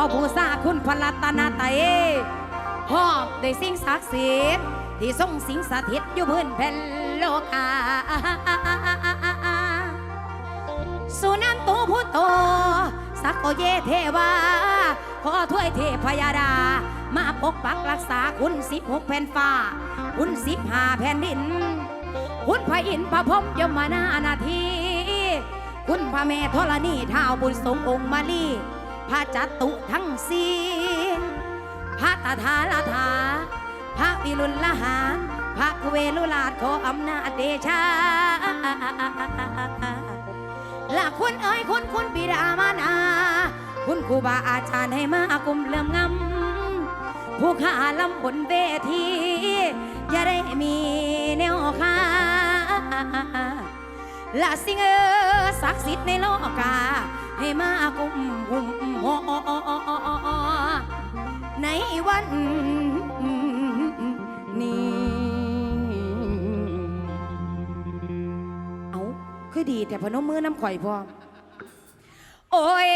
ผู้ขาขอผู้ซาคุณพระรัตนตรัยพร้อมด้วยสิ่งศักดิ์สิทธิ์ที่ทรงสิงสถิตอยู่พื้นแผ่นโลกาสุนันตุพุทโตสักโกเยเทวา ขอถ้วยเทพยาดา มาปกปักรักษาคุณสิบหกแผ่นฟ้า คุณสิบห้าแผ่นดิน คุณพระอินทร์พระพรหมยมนานาที คุณพระแม่ธรณีท้าวบุญสงองค์มาลี พระจัตุทั้งสี่พระตถาลถา พระวิรุณละหาพระเวลุลาชขออำนาจเดชาละคุณเอ้ยคุณคุณบิดามารดาคุณครูบาอาจารย์ให้มากุมเลื่อมงำผู้ข้าลำบนเวที อย่าได้มีแนวค่า ละสิ่งเออศักดิ์สิทธิ์ในโลกา ให้มากุมหุ่มหอในวันนี้ เอาคือดีแต่พนมมือน้ำข่อยพอโอ้ย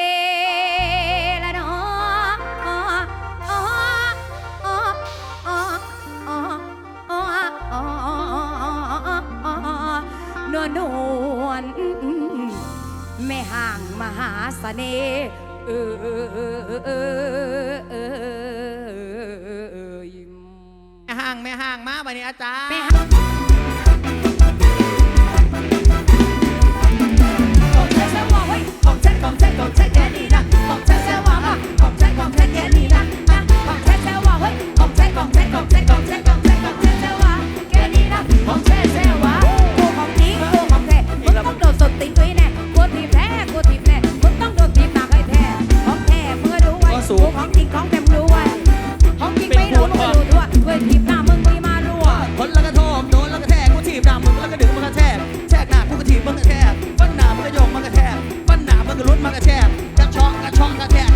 ห่างมหาเสน่ห์เออเออเออเออเออเออแม่ห่างแม่ห่างมาบัดนี้อาจารย์แม่ห่างของฉันแค่ว่าเฮ้ยของฉันของฉันของฉันแค่นี้นะของฉันแค่ว่าอะของฉันของฉันแค่นี้นะอะของฉันแค่ว่าเฮ้ยของฉันของฉันของฉันของฉันของฉันของฉันแค่ว่าแค่นี้นะของฉันแค่ว่ากูของจริงกูของแท้มึงต้องโดนสดติงด้วยแน่ ก็ดูไว้กูของจริงของแท้มึงดูไว้ของจริงไม่รู้มึงก็ดูทั่วด้วยทีบหน้ามึงไม่มารั่วคนแล้วก็โทมโดนแล้วก็แทกกูถีบหน้ามึงแล้วก็ดึงมันก็แทกแทกหน้ากูก็ถีบมึงก็แทกฟันหน้ามึงก็โยงมันก็แทกฟันหน้ามึงก็ลุ้นมันก็แทกกระชอกกระชอกกระแทก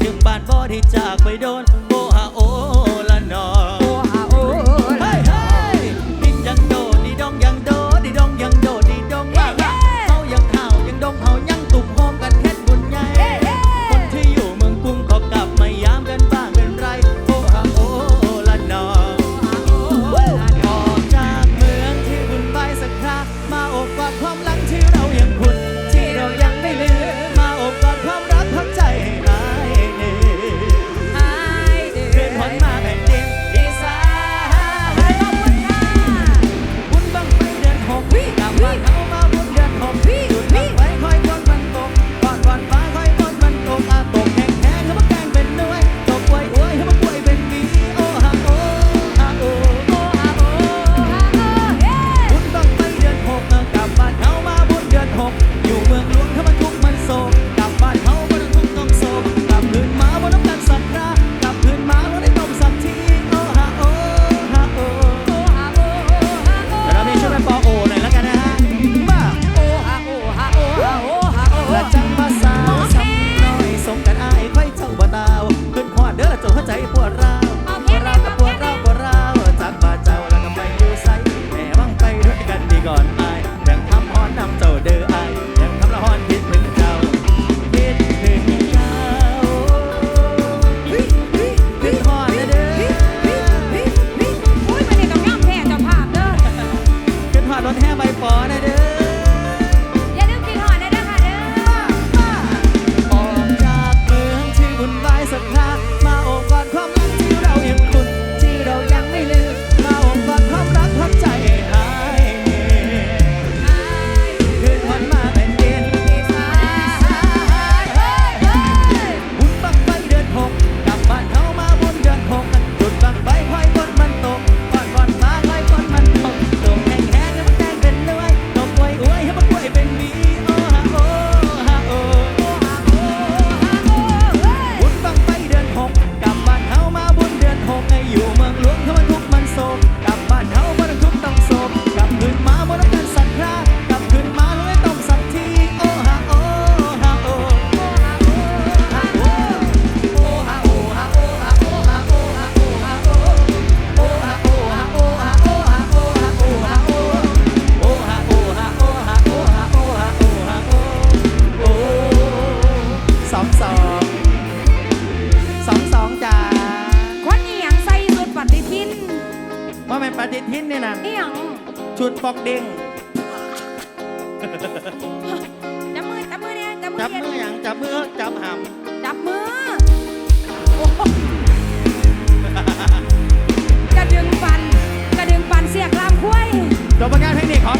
ถึงบ้านบ่ที่จากไปโดน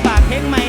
ฝากเพลงใหม่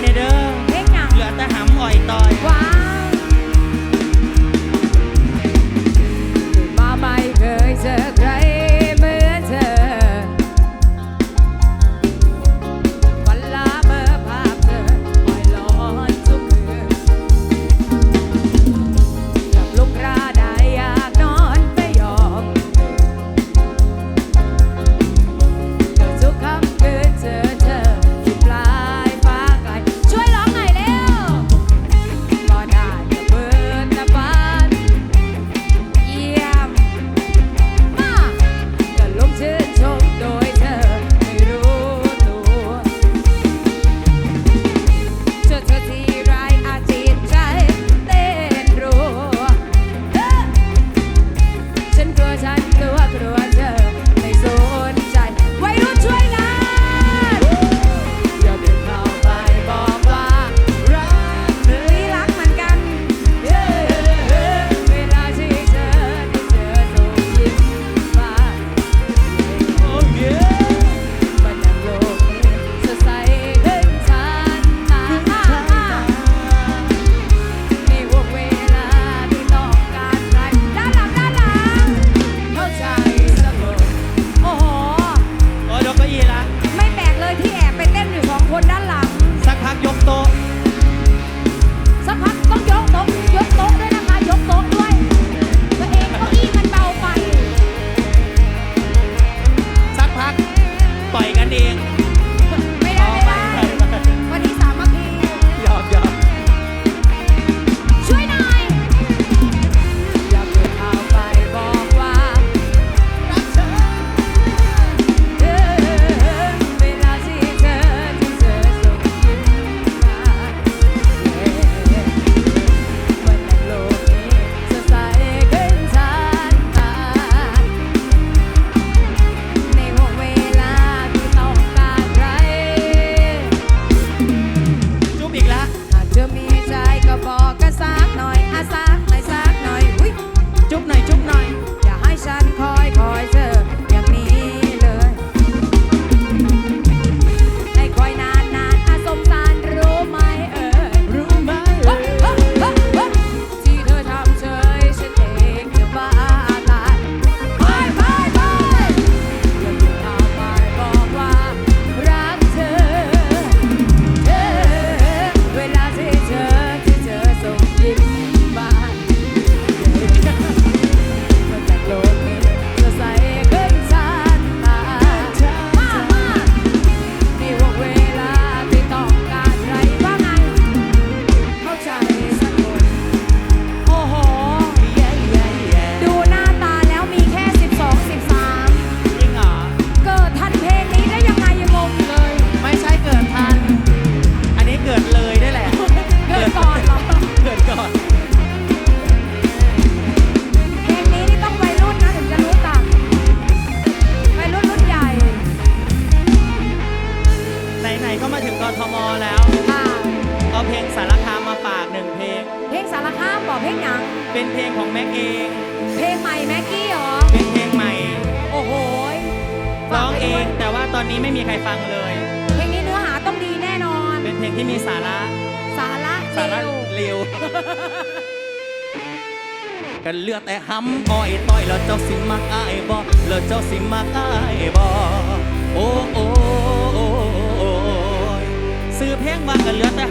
salió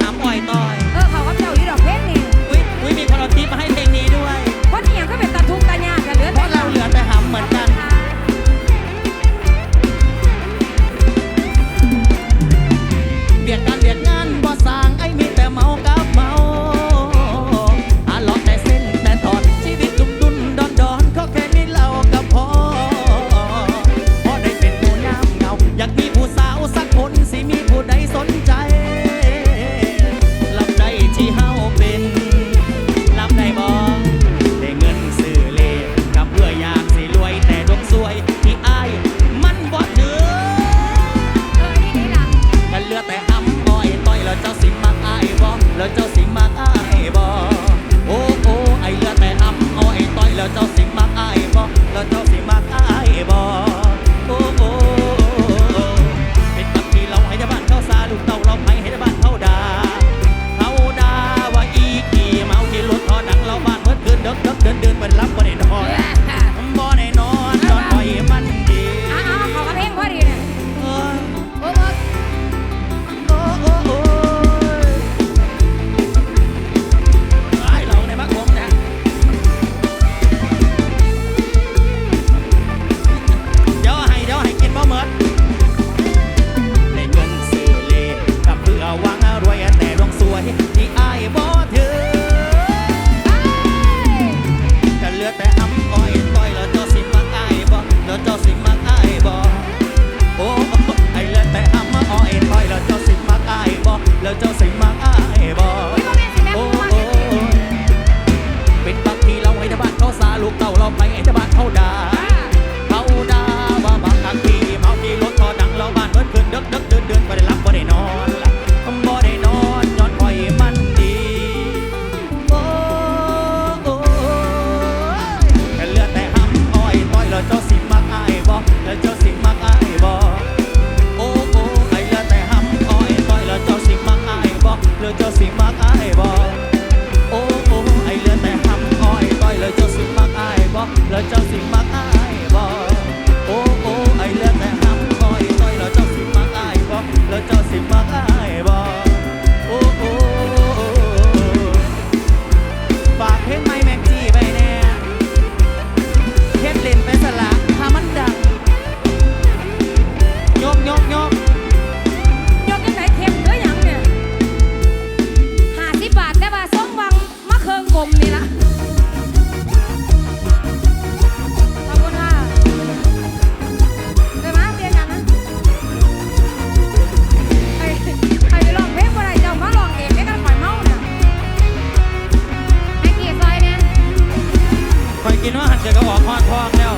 กินว่าหันเจอดก็บอกฮอดองแล้ว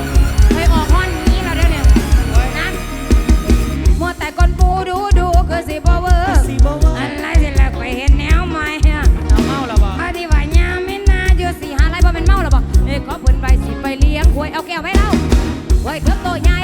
เคยออกห้อนนี้เราได้เนี่ยนะมัวแต่ก้นปูดูดูคือสิบ่เวอร์สีบ่ว่าอันไรสิล้วไปเห็นแนวใหม่ฮะเเมาแล้วบ่เอาที่ว่ายามไม่น่าอยู่สิหาไรบ่เป็นเมาหรอบ่เอ้ยขอเพิ่นไปสิไปเลี้ยงหวยเอาแก้วไว้เล่าหวยเพิ่องโตใหญ่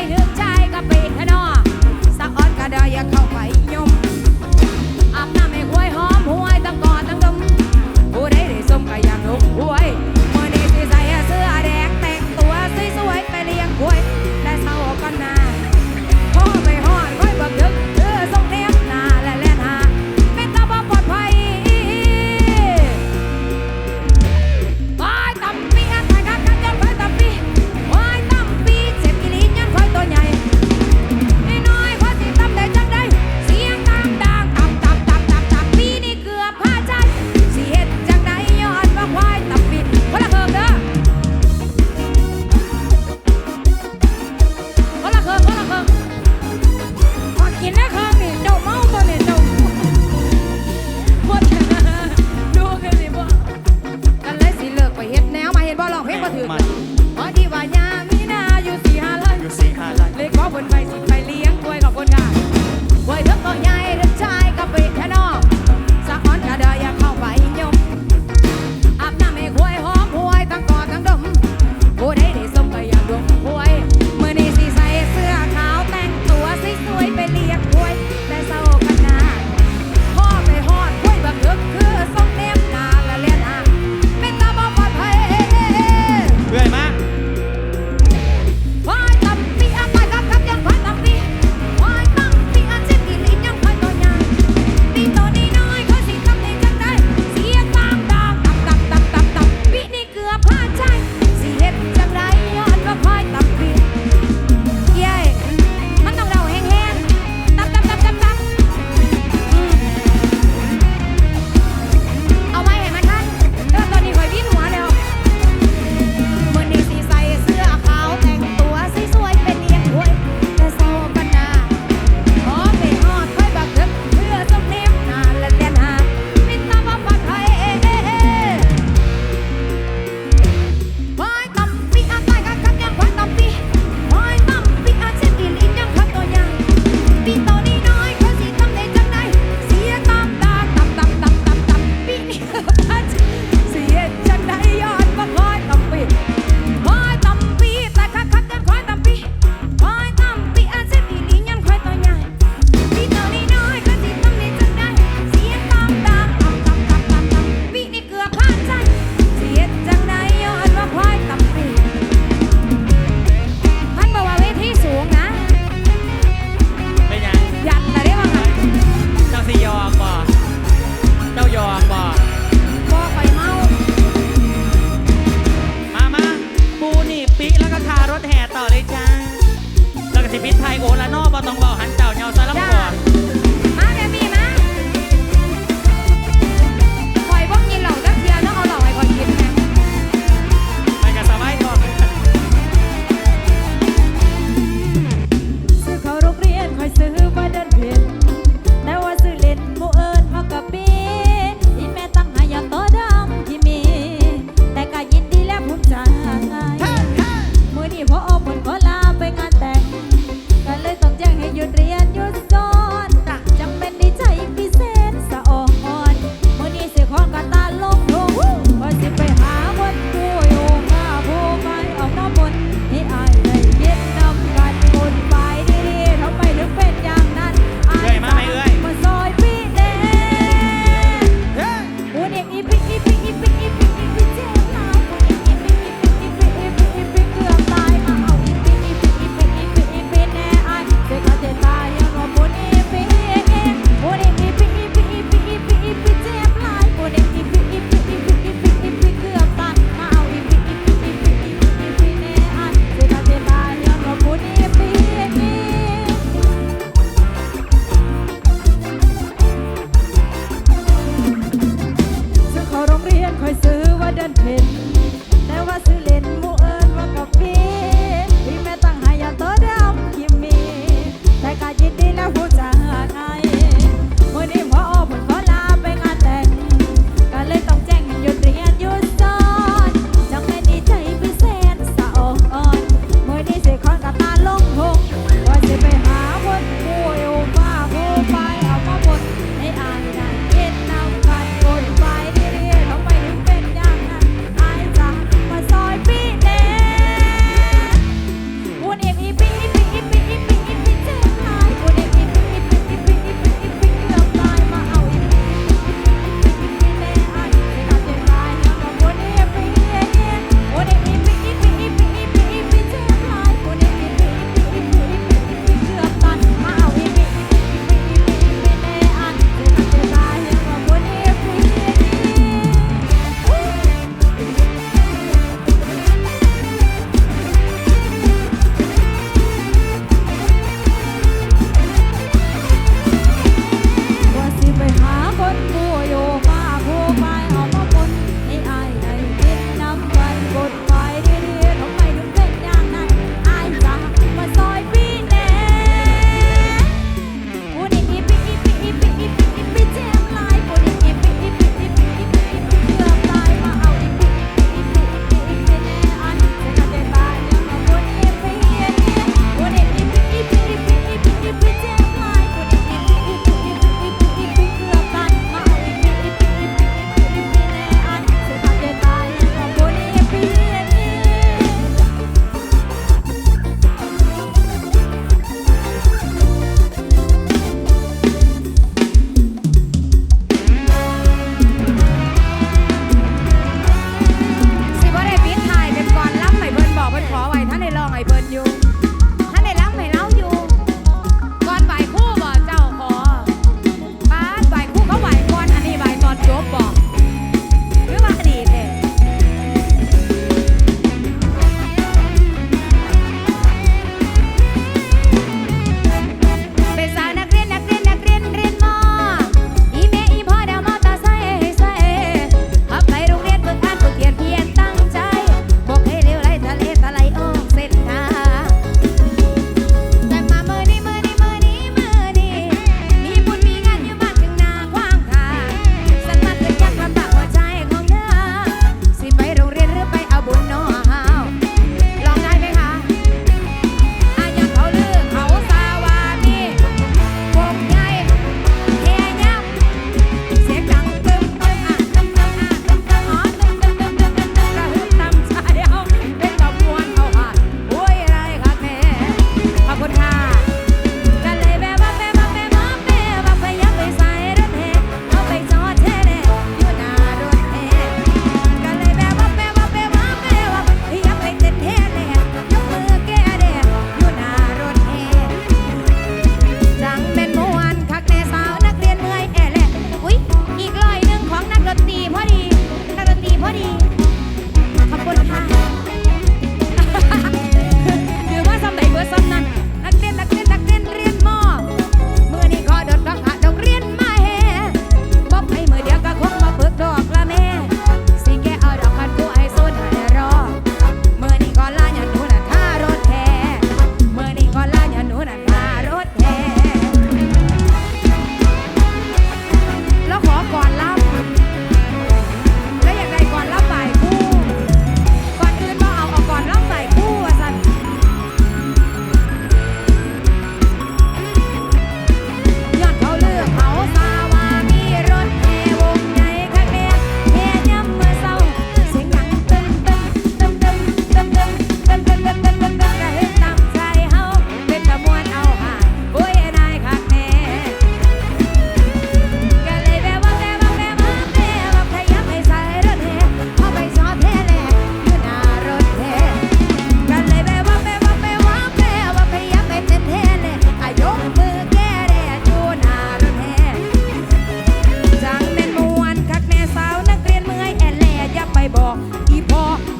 e pó, e pó.